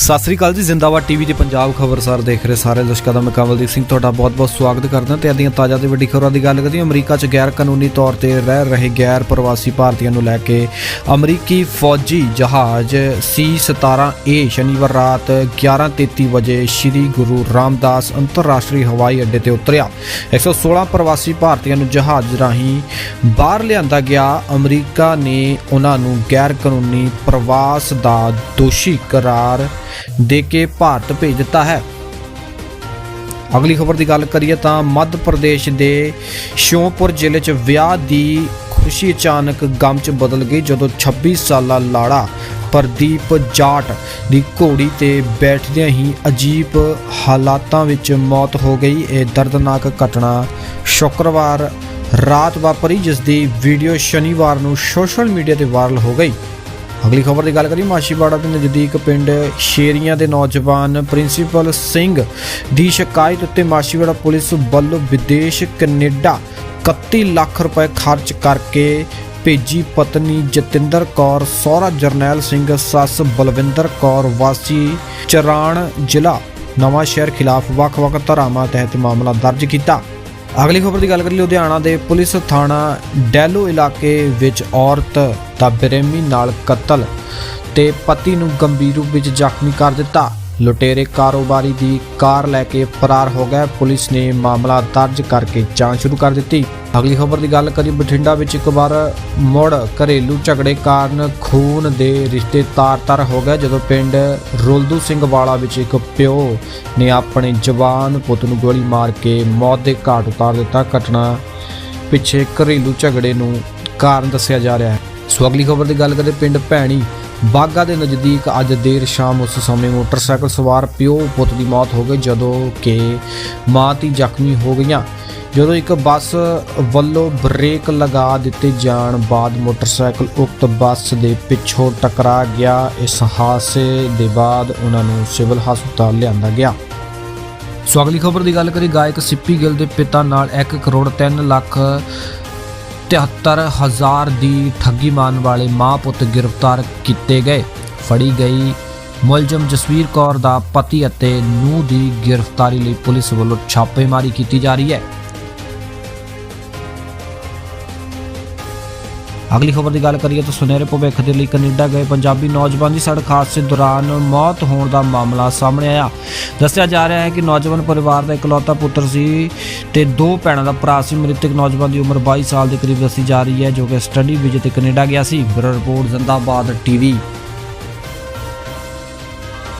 ਸਤਿ ਸ੍ਰੀ ਅਕਾਲ ਜੀ, ਜ਼ਿੰਦਾਬਾਦ ਟੀਵੀ ਤੇ ਪੰਜਾਬ ਖਬਰਸਾਰ ਦੇਖ ਰਹੇ ਸਾਰੇ ਦਰਸ਼ਕਾਂ ਦਾ ਮੈਂ ਕਮਲਦੀਪ ਸਿੰਘ ਤੁਹਾਡਾ ਬਹੁਤ-ਬਹੁਤ ਸਵਾਗਤ ਕਰਦਾ। ਤੇ ਅਦੀਆਂ ਤਾਜ਼ਾ ਤੇ ਵੱਡੀ ਖਬਰਾਂ ਦੀ ਗੱਲ ਕਰੀਏ, ਅਮਰੀਕਾ 'ਚ ਗੈਰ ਕਾਨੂੰਨੀ ਤੌਰ ਤੇ ਰਹਿ ਰਹੇ ਗੈਰ ਪ੍ਰਵਾਸੀ ਭਾਰਤੀਆਂ ਨੂੰ ਲੈ ਕੇ ਅਮਰੀਕੀ ਫੌਜੀ ਜਹਾਜ਼ C-17A ਸ਼ਨੀਵਾਰ ਰਾਤ 11:33 ਵਜੇ ਸ੍ਰੀ ਗੁਰੂ ਰਾਮਦਾਸ ਅੰਤਰਰਾਸ਼ਟਰੀ ਹਵਾਈ ਅੱਡੇ ਤੇ ਉਤਰਿਆ। 116 ਪ੍ਰਵਾਸੀ ਭਾਰਤੀਆਂ ਨੂੰ ਜਹਾਜ਼ ਰਾਹੀਂ ਬਾਹਰ ਲਿਆਂਦਾ ਗਿਆ। ਅਮਰੀਕਾ ਨੇ ਉਹਨਾਂ ਨੂੰ ਗੈਰ ਕਾਨੂੰਨੀ ਪ੍ਰਵਾਸ ਦਾ ਦੋਸ਼ੀ ਕਰਾਰ ਦੇ ਕੇ ਭਾਰਤ ਭੇਜ ਦਿੱਤਾ ਹੈ। ਅਗਲੀ ਖਬਰ ਦੀ ਗੱਲ ਕਰੀਏ ਤਾਂ ਮੱਧ ਪ੍ਰਦੇਸ਼ ਦੇ ਸ਼ਿਓਪੁਰ ਜ਼ਿਲ੍ਹੇ 'ਚ ਵਿਆਹ ਦੀ ਖੁਸ਼ੀ ਅਚਾਨਕ ਗਮ 'ਚ ਬਦਲ ਗਈ ਜਦੋਂ 26 ਸਾਲਾ ਲਾੜਾ ਪ੍ਰਦੀਪ ਜਾਟ ਦੀ ਘੋੜੀ ਤੇ ਬੈਠਦਿਆਂ ਹੀ ਅਜੀਬ ਹਾਲਾਤਾਂ ਵਿੱਚ ਮੌਤ ਹੋ ਗਈ। ਇਹ ਦਰਦਨਾਕ ਘਟਨਾ ਸ਼ੁੱਕਰਵਾਰ ਰਾਤ ਵਾਪਰੀ ਜਿਸ ਦੀ ਵੀਡੀਓ ਸ਼ਨੀਵਾਰ ਨੂੰ ਸੋਸ਼ਲ ਮੀਡੀਆ ਤੇ ਵਾਇਰਲ ਹੋ ਗਈ। ਅਗਲੀ ਖਬਰ ਦੀ ਗੱਲ ਕਰੀ ਮਾਸ਼ੀਵਾੜਾ ਦੇ ਨਜ਼ਦੀਕ ਪਿੰਡ ਸ਼ੇਰੀਆਂ ਦੇ ਨੌਜਵਾਨ ਪ੍ਰਿੰਸੀਪਲ ਸਿੰਘ ਦੀ ਸ਼ਿਕਾਇਤ ਉੱਤੇ ਮਾਸ਼ੀਵਾੜਾ ਪੁਲਿਸ ਵੱਲੋਂ ਵਿਦੇਸ਼ ਕੈਨੇਡਾ 31 ਲੱਖ ਰੁਪਏ ਖਰਚ ਕਰਕੇ ਭੇਜੀ ਪਤਨੀ ਜਤਿੰਦਰ ਕੌਰ, ਸਹੁਰਾ ਜਰਨੈਲ ਸਿੰਘ, ਸੱਸ ਬਲਵਿੰਦਰ ਕੌਰ, ਵਾਸੀ ਚਰਾਣ ਜ਼ਿਲ੍ਹਾ ਨਵਾਂ ਸ਼ਹਿਰ ਖਿਲਾਫ ਵੱਖ-ਵੱਖ ਧਾਰਾਵਾਂ ਤਹਿਤ ਮਾਮਲਾ ਦਰਜ ਕੀਤਾ। ਅਗਲੀ ਖਬਰ ਦੀ ਗੱਲ ਕਰੀਏ, ਲੁਧਿਆਣਾ ਦੇ ਪੁਲਿਸ ਥਾਣਾ ਡੈਲੋ ਇਲਾਕੇ ਵਿੱਚ ਔਰਤ ਤਾਂ ਬੇਰਹਿਮੀ ਨਾਲ ਕਤਲ ਤੇ ਪਤੀ ਨੂੰ ਗੰਭੀਰ ਰੂਪ ਵਿੱਚ ਜ਼ਖਮੀ ਕਰ ਦਿੱਤਾ। ਲੁਟੇਰੇ ਕਾਰੋਬਾਰੀ ਦੀ ਕਾਰ ਲੈ ਕੇ ਫਰਾਰ ਹੋ ਗਏ। ਪੁਲਿਸ ਨੇ ਮਾਮਲਾ ਦਰਜ ਕਰਕੇ ਜਾਂਚ ਸ਼ੁਰੂ ਕਰ ਦਿੱਤੀ। ਅਗਲੀ ਖਬਰ ਦੀ ਗੱਲ ਕਰੀ ਬਠਿੰਡਾ ਵਿੱਚ ਇੱਕ ਵਾਰ ਮੁੜ ਘਰੇਲੂ ਝਗੜੇ ਕਾਰਨ ਖੂਨ ਦੇ ਰਿਸ਼ਤੇ ਤਾਰ-ਤਾਰ ਹੋ ਗਏ, ਜਦੋਂ ਪਿੰਡ ਰੁਲਦੂ ਸਿੰਘ ਵਾਲਾ ਵਿੱਚ ਇੱਕ ਪਿਓ ਨੇ ਆਪਣੇ ਜਵਾਨ ਪੁੱਤ ਨੂੰ ਗੋਲੀ ਮਾਰ ਕੇ ਮੌਤ ਦੇ ਘਾਟ ਉਤਾਰ ਦਿੱਤਾ। ਘਟਨਾ ਪਿੱਛੇ ਘਰੇਲੂ ਝਗੜੇ ਨੂੰ ਕਾਰਨ ਦੱਸਿਆ ਜਾ ਰਿਹਾ ਹੈ। ਸੋ ਅਗਲੀ ਖਬਰ ਦੀ ਗੱਲ ਕਰੀਏ ਪਿੰਡ ਭੈਣੀ ਬਾਗਾ ਦੇ ਨਜ਼ਦੀਕ ਅੱਜ ਦੇਰ ਸ਼ਾਮ ਉਸ ਸਮੇਂ ਮੋਟਰਸਾਈਕਲ ਸਵਾਰ ਪਿਓ ਪੁੱਤ ਦੀ ਮੌਤ ਹੋ ਗਈ, ਜਦੋਂ ਕਿ ਮਾਂ ਧੀ ਜ਼ਖਮੀ ਹੋ ਗਈਆਂ। ਜਦੋਂ ਇੱਕ ਬੱਸ ਵੱਲੋਂ ਬ੍ਰੇਕ ਲਗਾ ਦਿੱਤੇ ਜਾਣ ਬਾਅਦ ਮੋਟਰਸਾਈਕਲ ਉਕਤ ਬੱਸ ਦੇ ਪਿੱਛੋਂ ਟਕਰਾ ਗਿਆ। ਇਸ ਹਾਦਸੇ ਦੇ ਬਾਅਦ ਉਹਨਾਂ ਨੂੰ ਸਿਵਲ ਹਸਪਤਾਲ ਲਿਆਂਦਾ ਗਿਆ। ਸੋ ਅਗਲੀ ਖਬਰ ਦੀ ਗੱਲ ਕਰੀ ਗਾਇਕ ਸਿੱਪੀ ਗਿੱਲ ਦੇ ਪਿਤਾ ਨਾਲ 1 ਕਰੋੜ 3 ਲੱਖ 73000 ਦੀ ਠੱਗੀ ਮਾਰਨ ਵਾਲੇ ਮਾਂ ਪੁੱਤ ਗ੍ਰਿਫਤਾਰ ਕੀਤੇ ਗਏ। ਫੜੀ ਗਈ ਮੁਲਜ਼ਮ ਜਸਵੀਰ ਕੌਰ ਦਾ ਪਤੀ ਅਤੇ ਨੂੰਹ ਦੀ ਗ੍ਰਿਫਤਾਰੀ ਲਈ ਪੁਲਿਸ ਵੱਲੋਂ ਛਾਪੇਮਾਰੀ ਕੀਤੀ ਜਾ ਰਹੀ ਹੈ। ਅਗਲੀ ਖਬਰ ਦੀ ਗੱਲ ਕਰੀਏ ਤਾਂ ਸੁਨਹਿਰੇ ਭਵਿੱਖ ਦੇ ਲਈ ਕੈਨੇਡਾ ਗਏ ਪੰਜਾਬੀ ਨੌਜਵਾਨ ਦੀ ਸੜਕ ਹਾਦਸੇ ਦੌਰਾਨ ਮੌਤ ਹੋਣ ਦਾ ਮਾਮਲਾ ਸਾਹਮਣੇ ਆਇਆ। ਦੱਸਿਆ ਜਾ ਰਿਹਾ ਹੈ ਕਿ ਨੌਜਵਾਨ ਪਰਿਵਾਰ ਦਾ ਇਕਲੌਤਾ ਪੁੱਤਰ ਸੀ ਤੇ ਦੋ ਭੈਣਾਂ ਦਾ ਭਰਾ ਸੀ। ਮ੍ਰਿਤਕ ਨੌਜਵਾਨ ਦੀ ਉਮਰ 22 ਸਾਲ ਦੇ ਕਰੀਬ ਦੱਸੀ ਜਾ ਰਹੀ ਹੈ, ਜੋ ਕਿ ਸਟੱਡੀ ਵੀਜ਼ੇ ਤੇ ਕੈਨੇਡਾ ਗਿਆ ਸੀ। Bureau report, Zindabad TV.